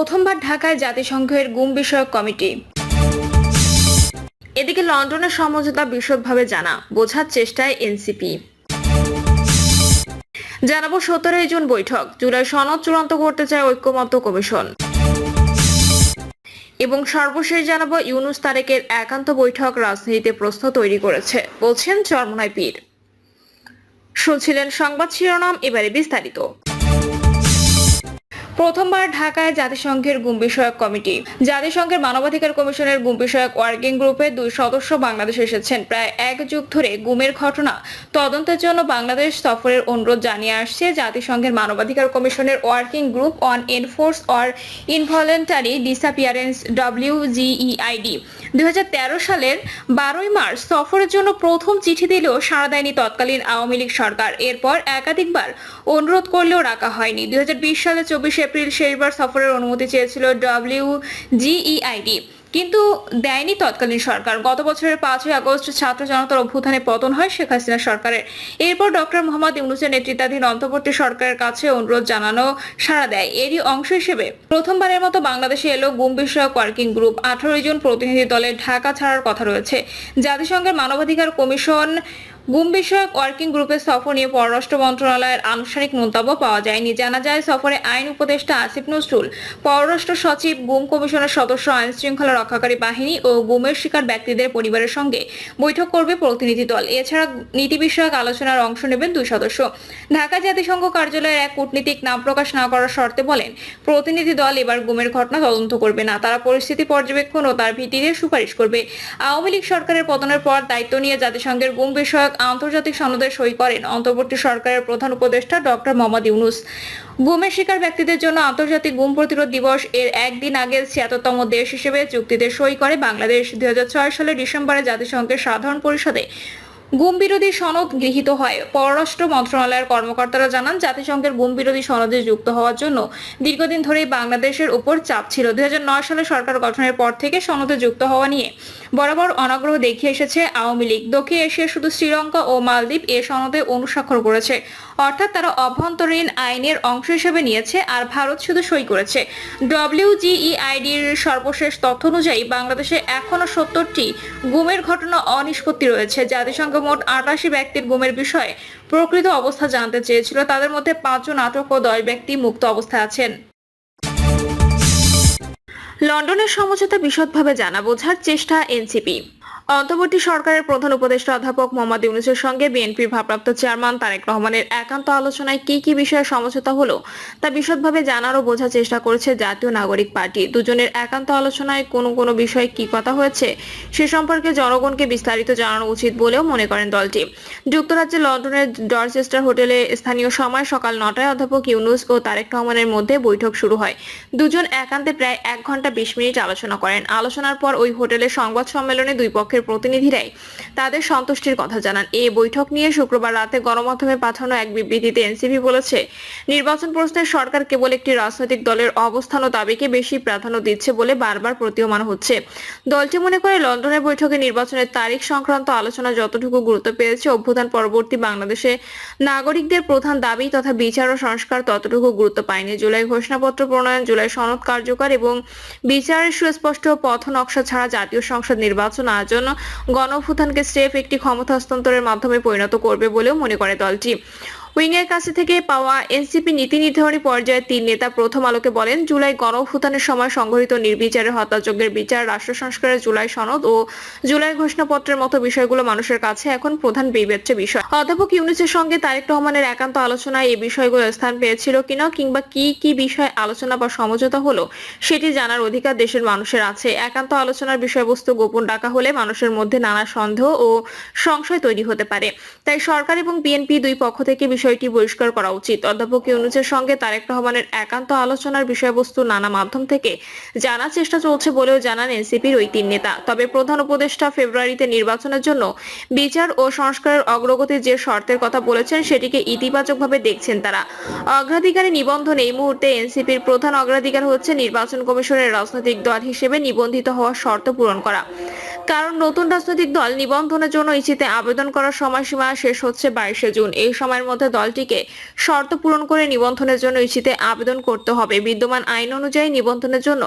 প্রথমবার ঢাকায় জাতিসংঘের গুম বিষয়ক কমিটি। এদিকে লন্ডনের সমঝোতা বিশদভাবে জানা, বোঝার চেষ্টায় এনসিপি। জানাব সতেরোই জুন বৈঠক, জুলাই সনদ চূড়ান্ত করতে চায় ঐক্যমত্য কমিশন। এবং সর্বশেষ জানাব ইউনুস তারেকের একান্ত বৈঠক রাজনীতিতে প্রশ্ন তৈরি করেছে, বলছেন চরমনায় পীর। শুনছিলেন সংবাদ শিরোনাম, এবারে বিস্তারিত। প্রথমবার ঢাকায় জাতিসংঘের গুম বিষয়ক কমিটি। জাতিসংঘের মানবাধিকার কমিশনের গুম বিষয়ক ওয়ার্কিং গ্রুপে দুই সদস্য বাংলাদেশে এসেছেন। প্রায় এক যুগ ধরে গুমের ঘটনা তদন্তের জন্য বাংলাদেশ সফরের অনুরোধ জানিয়ে আসছে জাতিসংঘের মানবাধিকার কমিশনের working group on enforced or involuntary disappearance WGEID দুই হাজার তেরো সালের বারোই মার্চ সফরের জন্য প্রথম চিঠি দিলেও সাড়া দেয়নি তৎকালীন আওয়ামী লীগ সরকার। এরপর একাধিকবার অনুরোধ করলেও রাখা হয়নি। দু হাজার বিশ সালে চব্বিশে এপ্রিল শেষবার সফরের অনুমতি চেয়েছিল ডব্লিউ জিইআইডি কিন্তু দেয়নি তৎকালীন সরকার। গত বছরের পাঁচই আগস্ট ছাত্র জনতার অভ্যুত্থানে পতন হয় শেখ হাসিনা সরকারের। এরপর ডক্টর মোহাম্মদ ইউনুসের নেতৃত্বাধীন অন্তর্বর্তী সরকারের কাছে অনুরোধ জানানো সাড়া দেয়। এরই অংশ হিসেবে প্রথমবারের মতো বাংলাদেশে এলো গুম বিষয়ক ওয়ার্কিং গ্রুপ। আঠারো জন প্রতিনিধি দলের ঢাকা ছাড়ার কথা রয়েছে। জাতিসংঘের মানবাধিকার কমিশন গুম বিষয়ক ওয়ার্কিং গ্রুপের সফর নিয়ে পররাষ্ট্র মন্ত্রণালয়ের আনুষ্ঠানিক মন্তব্য পাওয়া যায়নি। জানা যায়, সফরে আইন উপদেষ্টা আসিফ নজরুল, পররাষ্ট্র সচিব, গুম কমিশনের সদস্য আইন শৃঙ্খলা রক্ষাকারী বাহিনী ও গুমের শিকার ব্যক্তিদের পরিবারের সঙ্গে বৈঠক করবে প্রতিনিধি দল। এছাড়া নীতি বিষয়ক আলোচনার অংশ নেবেন দুই সদস্য। ঢাকা জাতিসংঘ কার্যালয়ের এক কূটনীতিক নাম প্রকাশ না করার শর্তে বলেন, প্রতিনিধি দল এবার গুমের ঘটনা তদন্ত করবে না। তারা পরিস্থিতি পর্যবেক্ষণ ও তার ভিত্তিতে সুপারিশ করবে। আওয়ামী লীগ সরকারের পতনের পর দায়িত্ব নিয়ে জাতিসংঘের গুম বিষয়ক আন্তর্জাতিক সনদে সই করেন। অন্তর্বর্তী সরকারের প্রধান উপদেষ্টা ডক্টর মোহাম্মদ ইউনুস। গুমের শিকার ব্যক্তিদের জন্য আন্তর্জাতিক গুম প্রতিরোধ দিবস এর একদিন আগে ছিয়াত্তরতম দেশ হিসেবে চুক্তিতে সই করে বাংলাদেশ। দুই সালের ডিসেম্বরে জাতিসংঘের সাধারণ পরিষদে গুম বিরোধী সনদ গৃহীত হয়। পররাষ্ট্র মন্ত্রণালয়ের কর্মকর্তারা জানান, জাতিসংঘের গুম বিরোধী সনদে যুক্ত হওয়ার জন্য দীর্ঘদিন ধরেই বাংলাদেশের উপর চাপ ছিল। দুই হাজার নয় সালে সরকার গঠনের পর থেকে সনদে যুক্ত হওয়া নিয়ে বরাবর অনাগ্রহ দেখিয়ে এসেছে আওয়ামী লীগ। দক্ষিণ এশিয়া শুধু শ্রীলঙ্কা ও মালদ্বীপ এ সনদে অনুস্বাক্ষর করেছে। অর্থাৎ তারা অভ্যন্তরীণ আইনের অংশ হিসেবে নিয়েছে আর ভারত শুধু সই করেছে। ডব্লিউজিইআইডির সর্বশেষ তথ্য অনুযায়ী বাংলাদেশে এখনও সত্তরটি গুমের ঘটনা অনিষ্পত্তি রয়েছে। জাতিসংঘ মোট আটাশি ব্যক্তির গুমের বিষয়ে প্রকৃত অবস্থা জানতে চেয়েছিল। তাদের মধ্যে পাঁচজন আটক ও দশ ব্যক্তি মুক্ত অবস্থায় আছেন। লন্ডনের সমঝোতা বিশদভাবে জানা বোঝার চেষ্টা এনসিপি। অন্তর্বর্তী সরকারের প্রধান উপদেষ্টা অধ্যাপক মোহাম্মদ ইউনুসের সঙ্গে বিএনপির ভারপ্রাপ্ত চেয়ারম্যান তারেক রহমানের একান্ত আলোচনায় কি কি বিষয়ে সমঝোতা হলো, তা বিশদভাবে জানার ও বোঝার চেষ্টা করেছে জাতীয় নাগরিক পার্টি। দুজনের একান্ত আলোচনায় কোনো কোনো বিষয়ে কি কথা হয়েছে, সে সম্পর্কে জনগণকে বিস্তারিত জানানো উচিত বলেও মনে করেন দলটি। যুক্তরাজ্যের লন্ডনের ডরচেস্টার হোটেলে স্থানীয় সময় সকাল নটায় অধ্যাপক ইউনুস ও তারেক রহমানের মধ্যে বৈঠক শুরু হয়। দুজন একান্তে প্রায় এক ঘণ্টা বিশ মিনিট আলোচনা করেন। আলোচনার পর ওই হোটেলে সংবাদ সম্মেলনে দুই পক্ষের প্রতিনিধিরাই তাদের সন্তুষ্টির কথা জানান। এই বৈঠক নিয়ে শুক্রবার রাতে গণমাধ্যমে পাঠানো এক বিবৃতিতে এনসিপি বলেছে, নির্বাচন প্রশ্নে সরকার কেবল একটি রাজনৈতিক দলের অবস্থান ও দাবিকে বেশি প্রাধান্য দিচ্ছে বলে বারবার প্রতীয়মান হচ্ছে। দলটি মনে করে লন্ডনের বৈঠকে নির্বাচনের তারিখ সংক্রান্ত আলোচনা যতটুকু গুরুত্ব পেয়েছে, অভ্যুত্থান পরবর্তী বাংলাদেশে নাগরিকদের প্রধান দাবি তথা বিচার ও সংস্কার ততটুকু গুরুত্ব পায়নি। জুলাই ঘোষণাপত্র প্রণয়ন, জুলাই সনদ কার্যকর এবং বিচারের সুস্পষ্ট পথ নকশা ছাড়া জাতীয় সংসদ নির্বাচন আয়োজন গণ অভ্যুত্থানকে স্রেফ একটি ক্ষমতা হস্তান্তরের মাধ্যমে পরিণত করবে বলেও মনে করে দলটি। উইংয়ের কাছে থেকে পাওয়া এনসিপি নীতি নির্ধারণী পর্যায়ে তিন নেতা প্রথম আলোকে বলেন, জুলাই গণ অভ্যুত্থানের সময় সংঘটিত নির্বিচারে হত্যাযজ্ঞের বিচার, রাষ্ট্র সংস্কারের জুলাই সনদ ও জুলাই ঘোষণাপত্রের মতো বিষয়গুলো মানুষের কাছে এখন প্রধান বিবেচ্য বিষয়। অধ্যাপক ইউনুসের সঙ্গে তারেক রহমানের একান্ত আলোচনায় এই বিষয়গুলো স্থান পেয়েছিল কিনা কিংবা কি কি বিষয় আলোচনা বা সমঝোতা হলো, সেটি জানার অধিকার দেশের মানুষের আছে। একান্ত আলোচনার বিষয়বস্তু গোপন রাখা হলে মানুষের মধ্যে নানা সন্দেহ ও সংশয় তৈরি হতে পারে। তাই সরকার এবং বিএনপি দুই পক্ষ থেকে বিষয়টি পরিষ্কার করা উচিত। অধ্যাপক ইউনুসের সঙ্গে তারেক রহমানের একান্ত আলোচনার বিষয়বস্তু নানা মাধ্যম থেকে জানার চেষ্টা চলছে বলেও জানান এনসিপির ওই তিন নেতা। তবে প্রধান উপদেষ্টা ফেব্রুয়ারিতে নির্বাচনের জন্য বিচার ও সংস্কারের অগ্রগতির যে শর্তের কথা বলেছেন, সেটিকে ইতিবাচকভাবে দেখছেন তারা। অগ্রাধিকারে নিবন্ধন এই মুহূর্তে এনসিপির প্রধান অগ্রাধিকার হচ্ছে নির্বাচন কমিশনের রাজনৈতিক দল হিসেবে নিবন্ধিত হওয়ার শর্ত পূরণ করা। কারণ নতুন রাজনৈতিক দল নিবন্ধনের জন্য ইচিতে আবেদন করার সময়সীমা শেষ হচ্ছে বাইশে জুন। এই সময়ের মধ্যে দলটিকে শর্ত পূরণ করে নিবন্ধনের জন্য ইচিতে আবেদন করতে হবে। বিদ্যমান আইন অনুযায়ী নিবন্ধনের জন্য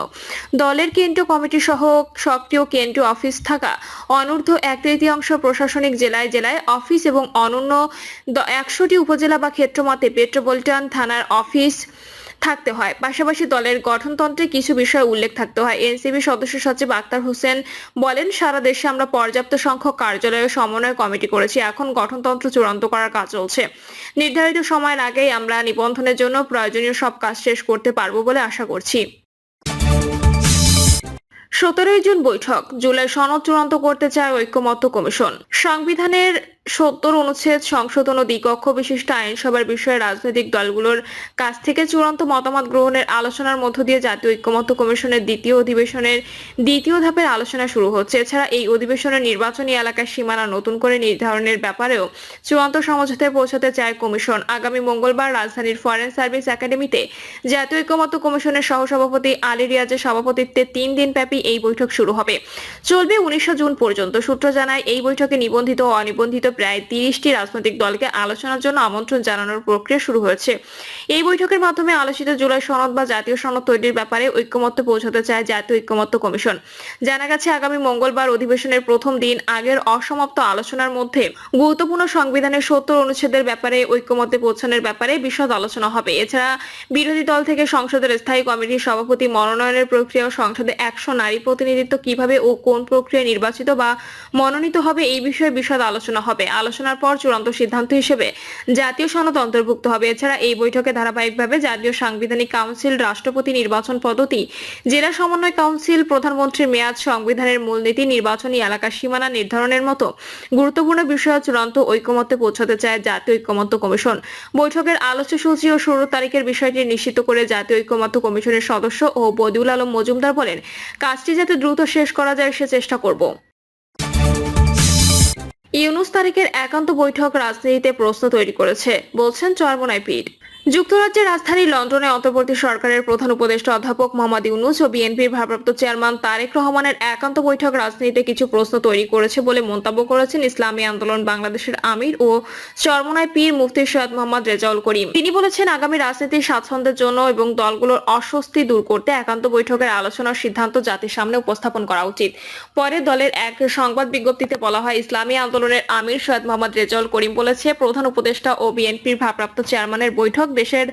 দলের কেন্দ্রীয় কমিটি সহ সক্রিয় কেন্দ্রীয় অফিস থাকা অনূর্ধ্ব এক তৃতীয়াংশ প্রশাসনিক জেলায় জেলায় অফিস এবং অনন্য একশোটি উপজেলা বা ক্ষেত্রমতে মেট্রোপলিটন থানার অফিস থাকতে হয়। পাশাপাশি দলের গঠনতন্ত্রে কিছু বিষয় উল্লেখ থাকতে হয়। এনসিবি সদস্য সচিব আক্তার হোসেন বলেন, সারা দেশে আমরা পর্যাপ্ত সংখ্যক কার্যালয়ে সমন্বয় কমিটি করেছি। এখন গঠনতন্ত্র চূড়ান্ত করার কাজ চলছে। নির্ধারিত সময়ের আগেই আমরা নিবন্ধনের জন্য প্রয়োজনীয় সব কাজ শেষ করতে পারব বলে আশা করছি। সতেরোই জুন বৈঠক। জুলাই সনদ চূড়ান্ত করতে চায় ঐক্যমত্য কমিশন। সংবিধানের সত্তর অনুচ্ছেদ, সংশোধন ও দ্বিকক্ষ বিশিষ্ট আইনসভার বিষয়ে রাজনৈতিক দলগুলোর কাছ থেকে চূড়ান্ত মতামত গ্রহণের আলোচনার মধ্য দিয়ে জাতীয় ঐক্যমত্য কমিশনের দ্বিতীয় অধিবেশনের দ্বিতীয় ধাপের আলোচনা শুরু হচ্ছে। এছাড়া এই অধিবেশনের নির্বাচনী এলাকার সীমানা নতুন করে নির্ধারণের ব্যাপারেও চূড়ান্ত সমঝোতায় পৌঁছাতে চায় কমিশন। আগামী মঙ্গলবার রাজধানীর ফরেন সার্ভিস একাডেমিতে জাতীয় ঐক্যমত্য কমিশনের সহসভাপতি আলী রিয়াজের সভাপতিত্বে তিন দিনব্যাপী এই বৈঠক শুরু হবে। চলবে উনিশে জুন পর্যন্ত। সূত্র জানায়, এই বৈঠকে নিবন্ধিত ও অনিবন্ধিত প্রায় তিরিশটি রাজনৈতিক দলকে আলোচনার জন্য আমন্ত্রণ জানানোর প্রক্রিয়া শুরু হয়েছে। এই বৈঠকের মাধ্যমে আলোচিত জুলাই সনদ বা জাতীয় সনদ তৈরির ব্যাপারে ঐক্যমত্য পৌঁছাতে চায় জাতীয় ঐক্যমত্য কমিশন। জানা গেছে, আগামী মঙ্গলবার অধিবেশনের প্রথম দিন আগের অসমাপ্ত আলোচনার মধ্যে গুরুত্বপূর্ণ সংবিধানের সত্তর অনুচ্ছেদের ব্যাপারে ঐক্যমত্যে পৌঁছানোর ব্যাপারে বিশদ আলোচনা হবে। এছাড়া বিরোধী দল থেকে সংসদের স্থায়ী কমিটির সভাপতি মনোনয়নের প্রক্রিয়া ও সংসদে একশো নারী প্রতিনিধিত্ব কীভাবে ও কোন প্রক্রিয়ায় নির্বাচিত বা মনোনীত হবে এই বিষয়ে বিশদ আলোচনা হবে। আলোচনার পর চূড়ান্ত সিদ্ধান্ত হিসেবে জাতীয় সনদ অন্তর্ভুক্ত হবে। এছাড়া এই বৈঠকে ধারাবাহিকভাবে জাতীয় সাংবিধানিক কাউন্সিল, রাষ্ট্রপতি নির্বাচন পদ্ধতি, জেলা সমন্বয় কাউন্সিল, প্রধানমন্ত্রীর মেয়াদ, সংবিধানের মূলনীতি, নির্বাচনী এলাকার সীমানা নির্ধারণের মতো গুরুত্বপূর্ণ বিষয়ে চূড়ান্ত ঐক্যমত্যে পৌঁছাতে চায় জাতীয় ঐক্যমত্য কমিশন। বৈঠকের আলোচ্য সূচি ও শুরু তারিখের বিষয়টি নিশ্চিত করে জাতীয় ঐক্যমত্য কমিশনের সদস্য ও বদিউল আলম মজুমদার বলেন, কাজটি যাতে দ্রুত শেষ করা যায় সে চেষ্টা করব। ইউনুস তারিখের একান্ত বৈঠক রাজনীতিতে প্রশ্ন তৈরি করেছে বলছেন চরমনায় পীর। যুক্তরাজ্যের রাজধানী লন্ডনে অন্তর্বর্তী সরকারের প্রধান উপদেষ্টা অধ্যাপক মোহাম্মদ ইউনুস ও বিএনপির ভারপ্রাপ্ত চেয়ারম্যান তারেক রহমানের একান্ত বৈঠক রাজনীতিতে কিছু প্রশ্ন তৈরি করেছে বলে মন্তব্য করেছেন ইসলামী আন্দোলন বাংলাদেশের আমির ও চরমনায় পীর মুফতি সৈয়দ মোহাম্মদ রেজাউল করিম। তিনি বলেছেন, আগামী রাজনীতির স্বাচ্ছন্দ্যের জন্য এবং দলগুলোর অস্বস্তি দূর করতে একান্ত বৈঠকের আলোচনার সিদ্ধান্ত জাতির সামনে উপস্থাপন করা উচিত। পরে দলের এক সংবাদ বিজ্ঞপ্তিতে বলা হয়, ইসলামী আন্দোলনের আমির সৈয়দ মোহাম্মদ রেজাউল করিম বলেছে, প্রধান উপদেষ্টা ও বিএনপির ভারপ্রাপ্ত চেয়ারম্যানের বৈঠক দেশের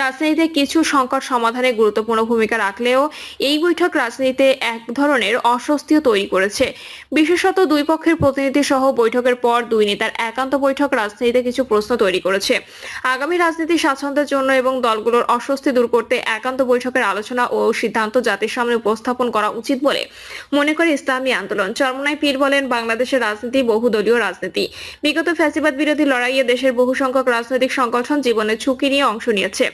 রাজনীতিতে কিছু সংকট সমাধানে গুরুত্বপূর্ণ ভূমিকা রাখলেও এই বৈঠক রাজনীতিতে এক ধরনের অস্বস্তিও তৈরি করেছে। বিশেষত দুই পক্ষের প্রতিনিধি সহ বৈঠকের পর দুই নেতার একান্ত বৈঠক রাজনীতিতে কিছু প্রশ্ন তৈরি করেছে। আগামী রাজনীতি স্বাচ্ছন্দ্যের জন্য এবং দলগুলোর অস্বস্তি দূর করতে একান্ত বৈঠকের আলোচনা ও সিদ্ধান্ত জাতির সামনে উপস্থাপন করা উচিত বলে মনে করে ইসলামী আন্দোলন। চরমনাই পীর বলেন, বাংলাদেশের রাজনীতি বহুদলীয় রাজনীতি। বিগত ফ্যাসিবাদ বিরোধী লড়াইয়ে দেশের বহু সংখ্যক রাজনৈতিক সংগঠন জীবনের ঝুঁকি নিয়ে অংশ নিয়েছে।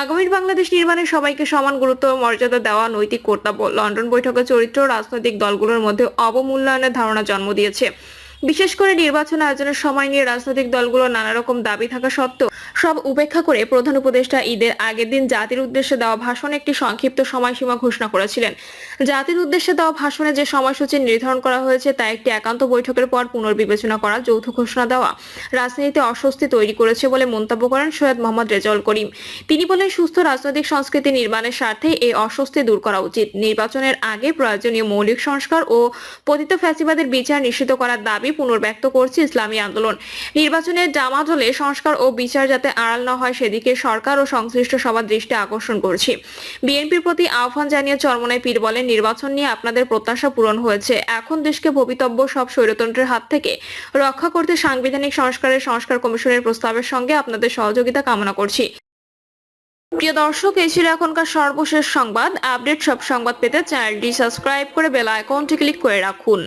আগামীর বাংলাদেশ নির্মাণে সবাইকে সমান গুরুত্ব মর্যাদা দেওয়া নৈতিক কর্তব্য। লন্ডন বৈঠকের চরিত্র রাজনৈতিক দলগুলোর মধ্যে অবমূল্যায়নের ধারণা জন্ম দিয়েছে। বিশেষ করে নির্বাচন আয়োজনের সময় নিয়ে রাজনৈতিক দলগুলোর নানা রকম দাবি থাকা সত্ত্বেও সব উপেক্ষা করে প্রধান উপদেষ্টা ঈদের আগের দিন জাতির উদ্দেশ্যে দেওয়া ভাষণে একটি সংক্ষিপ্ত সময়সীমা ঘোষণা করেছিলেন। জাতির উদ্দেশ্যে দেওয়া ভাষণে যে সময়সূচি নির্ধারণ করা হয়েছে তা একটি একান্ত বৈঠকের পর পুনর্বিবেচনা করা যৌথ ঘোষণা দেওয়া রাজনীতিতে অস্বস্তি তৈরি করেছে বলে মন্তব্য করেন সৈয়দ মোহাম্মদ রেজাউল করিম। তিনি বলেন, সুস্থ রাজনৈতিক সংস্কৃতি নির্মাণের স্বার্থে এই অস্বস্তি দূর করা উচিত। নির্বাচনের আগে প্রয়োজনীয় মৌলিক সংস্কার ও পতিত ফ্যাসিবাদের বিচার নিশ্চিত করার দাবি পুনর্ব্যক্ত করছে ইসলামী আন্দোলন। নির্বাচনের ডামাডোলে সংস্কার ও বিচার যাতে আড়াল না হয় সেদিকে সরকার ও সংশ্লিষ্ট সবার দৃষ্টি আকর্ষণ করছি। বিএনপির প্রতি আহ্বান জানিয়ে চরমনায় পীর বলেন, নির্বাচন নিয়ে আপনাদের প্রত্যাশা পূরণ হয়েছে। এখন দেশকে ভবিতব্য সব স্বৈরতন্ত্রের হাত থেকে রক্ষা করতে সাংবিধানিক সংস্কারের সংস্কার কমিশনের প্রস্তাবের সঙ্গে আপনাদের সহযোগিতা কামনা করছি। প্রিয় দর্শক, এই ছিল এখনকার সর্বশেষ সংবাদ। আপডেট সব সংবাদ পেতে চ্যানেলটি সাবস্ক্রাইব করে বেল আইকনটি ক্লিক করে রাখুন।